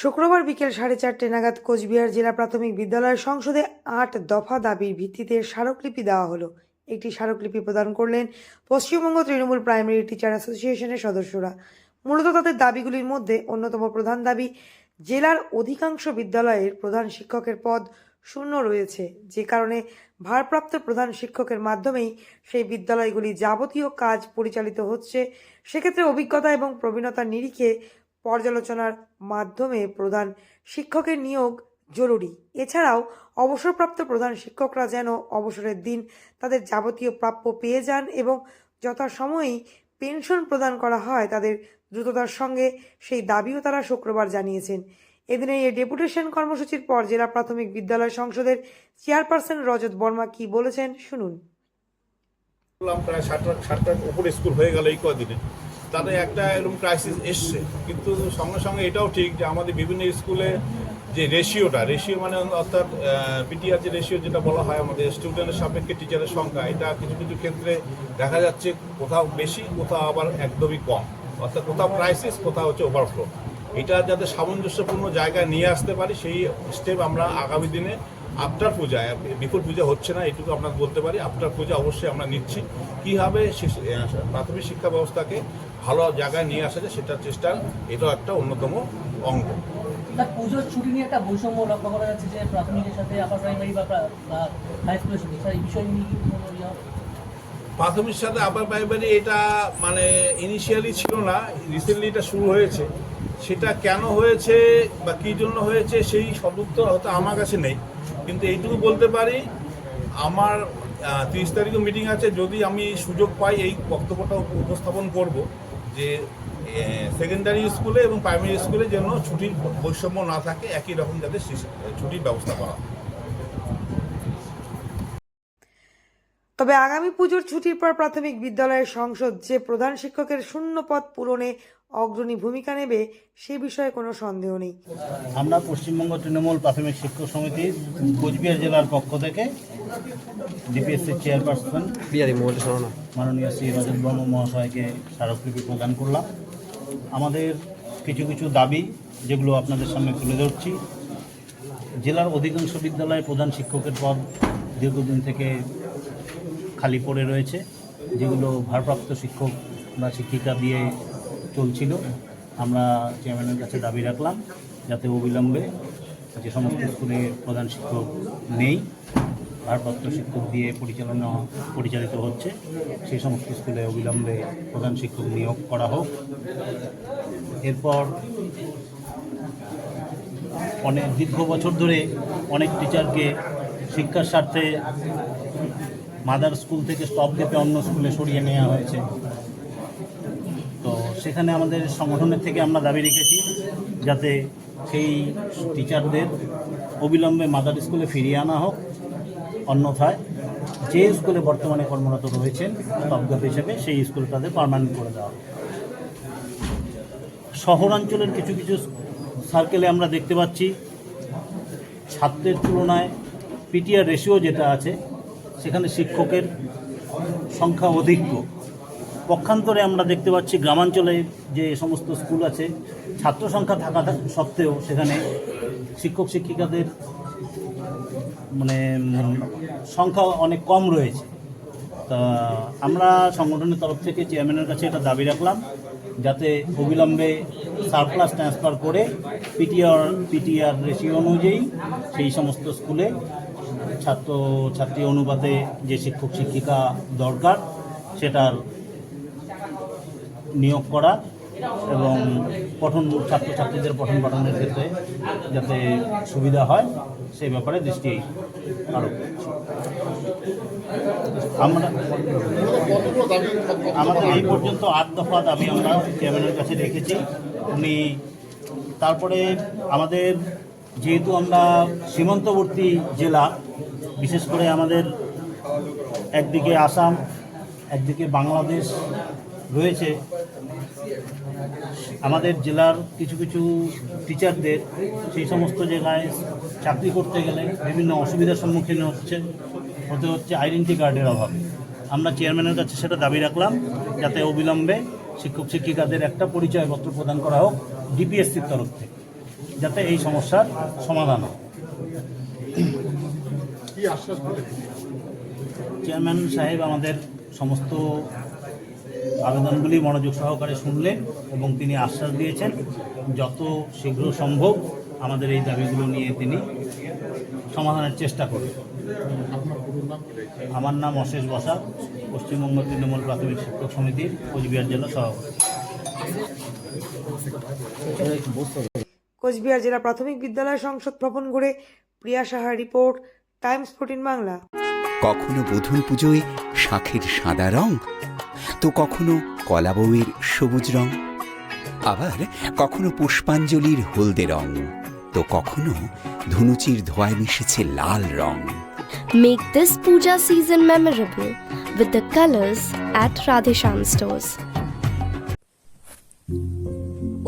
শুক্রবার বিকেল সাড়ে চারটে নাগাদ কোচবিহার জেলা প্রাথমিক বিদ্যালয়ের সংসদে আট দফা দাবির ভিত্তিতে স্মারকলিপি দেওয়া হলো। একটি স্মারকলিপি প্রদান করলেন পশ্চিমবঙ্গ তৃণমূল প্রাইমারি টিচার অ্যাসোসিয়েশনের সদস্যরা। মূলত তাদের দাবিগুলির মধ্যে অন্যতম প্রধান দাবি, জেলার অধিকাংশ বিদ্যালয়ের প্রধান শিক্ষকের পদ শূন্য রয়েছে। যে কারণে ভারপ্রাপ্ত প্রধান শিক্ষকের মাধ্যমেই সেই বিদ্যালয়গুলি যাবতীয় কাজ পরিচালিত হচ্ছে। সেক্ষেত্রে অভিজ্ঞতা এবং প্রবীণতার নিরিখে পর্যালোচনার মাধ্যমে প্রধান শিক্ষকের নিয়োগ জরুরি। এছাড়াও অবসরপ্রাপ্ত প্রধান শিক্ষকরা যেন অবসরের দিন তাদের যাবতীয় প্রাপ্য পেয়ে যান এবং যথাসময়েই পেনশন প্রদান করা হয় তাদের দ্রুততার সঙ্গে, সেই দাবিও তারা শুক্রবার জানিয়েছেন। এদিনে এই ডেপুটেশন কর্মসূচির পর জেলা প্রাথমিক বিদ্যালয় সংসদের চেয়ারপারসন রজত বর্মা কি বলেছেন, শুনুন। প্রায় উপরে স্কুল হয়ে গেল এই কদিনে। তাতে একটা এরকম ক্রাইসিস এসছে। কিন্তু সঙ্গে সঙ্গে এটাও ঠিক যে আমাদের বিভিন্ন স্কুলে যে রেশিওটা রেশিও মানে অর্থাৎ পিটিআর যে রেশিও যেটা বলা হয় আমাদের স্টুডেন্টের সাপেক্ষে টিচারের সংখ্যা, এটা কিছু কিছু ক্ষেত্রে দেখা যাচ্ছে কোথাও বেশি, কোথাও আবার একদমই কম। অর্থাৎ কোথাও ক্রাইসিস কোথাও হচ্ছে ওভারফ্লো এটা যাতে সামঞ্জস্যপূর্ণ জায়গায় নিয়ে আসতে পারি, সেই স্টেপ আমরা আগামী দিনে আফটার পূজা বিপুল পূজা হচ্ছে না এটুকু আপনাকে বলতে পারি। আফটার পূজা অবশ্যই আমরা নিচ্ছি। কীভাবে প্রাথমিক শিক্ষা ব্যবস্থাকে ভালো জায়গায় নিয়ে আসা যায় সেটার চেষ্টা এটাও একটা অন্যতম অঙ্গ। পুজোর ছুটি নিয়ে একটা বৈষম্য লক্ষ্য করা যাচ্ছে যে প্রাথমিকের সাথে আপার প্রাইমারি বা হাই স্কুলের সাথে। এই বিষয় নিয়ে কি ইয়ে? প্রাথমিক সাথে আপার প্রাইমারি এটা মানে ইনিশিয়ালি ছিল না রিসেন্টলি এটা শুরু হয়েছে। সেটা কেন হয়েছে বা কী জন্য হয়েছে সেই সদুত্তর হয়তো আমার কাছে নেই। কিন্তু এইটুকু বলতে পারি, আমার তিরিশ তারিখে মিটিং আছে, যদি আমি সুযোগ পাই এই বক্তব্যটা উপস্থাপন করব যে সেকেন্ডারি স্কুলে এবং প্রাইমারি স্কুলে যেন ছুটির বৈষম্য না থাকে, একই রকম যাতে ছুটির ব্যবস্থা করা হয়। তবে আগামী পুজোর ছুটির পর প্রাথমিক বিদ্যালয়ের সংসদ যে প্রধান শিক্ষকের শূন্য পদ পূরণে অগ্রণী ভূমিকা নেবে সে বিষয়ে কোনো সন্দেহ নেই। আমরা পশ্চিমবঙ্গ তৃণমূল প্রাথমিক শিক্ষক সমিতির কোচবিহার জেলার পক্ষ থেকে ডিপিএসসির চেয়ারপারসন মাননীয় শ্রী রজত বর্মা মহাশয়কে স্মারকলিপি প্রদান করলাম। আমাদের কিছু কিছু দাবি যেগুলো আপনাদের সামনে তুলে ধরছি। জেলার অধিকাংশ বিদ্যালয়ে প্রধান শিক্ষকের পদ দীর্ঘদিন থেকে খালি পড়ে রয়েছে যেগুলো ভারপ্রাপ্ত শিক্ষক বা শিক্ষিকা দিয়ে চলছিল। আমরা চেয়ারম্যানের কাছে দাবি রাখলাম, যাতে অবিলম্বে যে সমস্ত স্কুলে প্রধান শিক্ষক নেই, ভারপ্রাপ্ত শিক্ষক দিয়ে পরিচালনা, পরিচালিত হচ্ছে সেই সমস্ত স্কুলে অবিলম্বে প্রধান শিক্ষক নিয়োগ করা হোক। এরপর অনেক, দীর্ঘ বছর ধরে অনেক টিচারকে শিক্ষার স্বার্থে মাদার স্কুল থেকে স্টপ দিতে অন্য স্কুলে সরিয়ে নেওয়া হয়েছে। সেখানে আমাদের সংগঠনের থেকে আমরা দাবি রেখেছি যাতে সেই টিচারদের অবিলম্বে মাদার স্কুলে ফিরিয়ে আনা হোক। অন্যথায় যে স্কুলে বর্তমানে কর্মরত রয়েছেন স্টপগাত হিসেবে সেই স্কুল তাদের পারমানেন্ট করে দেওয়া শহরাঞ্চলের কিছু কিছু সার্কেলে আমরা দেখতে পাচ্ছি। ছাত্রের তুলনায় পিটিআর রেশিও যেটা আছে, সেখানে শিক্ষকের সংখ্যা অধিক। পক্ষান্তরে আমরা দেখতে পাচ্ছি গ্রামাঞ্চলে যে সমস্ত স্কুল আছে, ছাত্র সংখ্যা থাকা সত্ত্বেও সেখানে শিক্ষক, শিক্ষিকাদের মানে সংখ্যা অনেক কম রয়েছে। তা আমরা সংগঠনের তরফ থেকে চেয়ারম্যানের কাছে এটা দাবি রাখলাম, যাতে অবিলম্বে সারপ্লাস ট্রান্সফার করে পিটিআর পিটিআর রেশিও অনুযায়ী সেই সমস্ত স্কুলে ছাত্র ছাত্রী অনুপাতে যে শিক্ষক, শিক্ষিকা দরকার, সেটার নিয়োগ করা এবং পঠন ছাত্রছাত্রীদের পঠন পাঠনের ক্ষেত্রে যাতে সুবিধা হয় সেই ব্যাপারে দৃষ্টি আরোপ আমরা আমাদের এই পর্যন্ত আট দফা দাবি আমরা চেয়ারম্যানের কাছে রেখেছি। উনি তারপরে আমাদের যেহেতু আমরা সীমান্তবর্তী জেলা, বিশেষ করে আমাদের একদিকে আসাম, একদিকে বাংলাদেশ রয়েছে আমাদের জেলার কিছু কিছু টিচারদের সেই সমস্ত জায়গায় চাকরি করতে গেলে বিভিন্ন অসুবিধার সম্মুখীন হচ্ছে হতে হচ্ছে আইডেন্টি কার্ডের অভাবে। আমরা চেয়ারম্যানের কাছে সেটা দাবি রাখলাম যাতে অবিলম্বে শিক্ষক শিক্ষিকাদের একটা পরিচয়পত্র প্রদান করা হোক ডিপিএসসির তরফ থেকে যাতে এই সমস্যার সমাধান হয় চেয়ারম্যান সাহেব আমাদের সমস্ত আবেদনগুলি মনোযোগ সহকারে শুনলেন এবং তিনি আশ্বাস দিয়েছেন যত শীঘ্র সম্ভব আমাদের এই দাবিগুলো নিয়ে তিনি সমাধানের চেষ্টা করবেন। আমার নাম অশেষ বসা পশ্চিমবঙ্গ তৃণমূল প্রাথমিক শিক্ষক সমিতির কোচবিহার জেলা সভাপতি। কোচবিহার জেলা প্রাথমিক বিদ্যালয় সংসদ ভবন ঘুরে Priya Saha report Times fourteen Bangla. কখনো বুধন পুজোয় শাখের সাদা রং তো কখনো কলা বউয়ের সবুজ রং আবার কখনো পুষ্পাঞ্জলির হলদে রং তো কখনো ধুনুচির ধোয়ায় মিশেছে লাল রং Make this puja season memorable with the colors at Radhesham stores.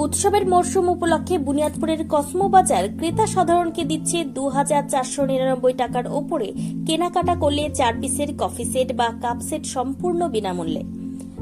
উৎসবের মরশুম উপলক্ষে বুনিয়াদপুরের কসমো বাজার ক্রেতা সাধারণকে দিচ্ছে দু হাজার চারশো নিরানব্বই টাকার ওপরে কেনাকাটা করলে চার পিসের কফি সেট বা কাপ সেট সম্পূর্ণ বিনামূল্যে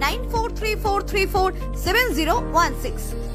9434347016.